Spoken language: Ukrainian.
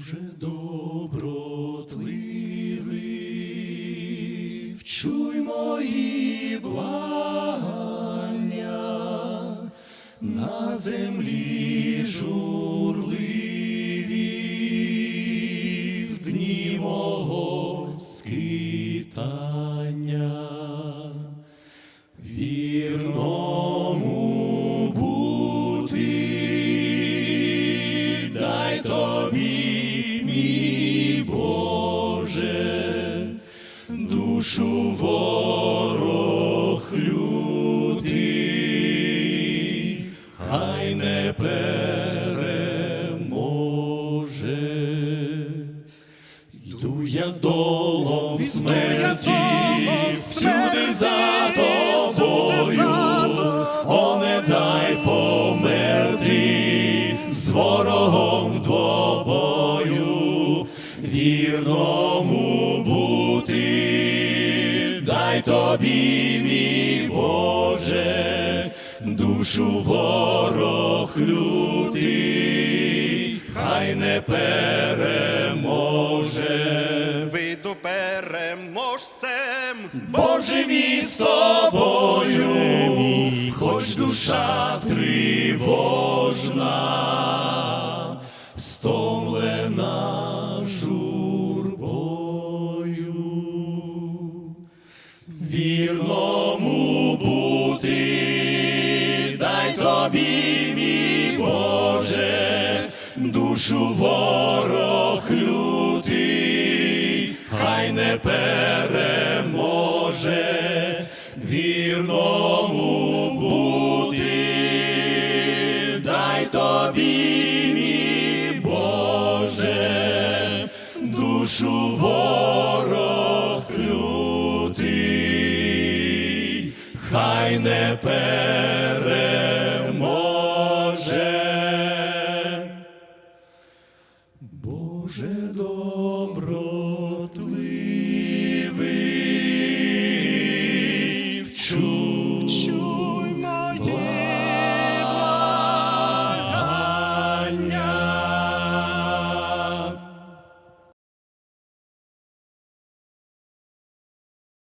Боже добротливий, вчуй мої благання, на землі журливі, в дні мого скитання. Вірному бути, дай тобі, душу ворог лютий, хай не переможе. Йду я долом смерті, всюди за тобою, о, не дай померти з ворогом вдвобою, вірному дай тобі, мій Боже, душу ворог лютий, хай не переможе. Вийду переможцем, Боже мій з тобою, хоч душа тривожна, вірному бути, дай тобі, мій Боже, душу ворог лютий, хай не переможе, вірному бути, дай тобі, мій Боже, душу ворог хай не переможе. Боже добротливий,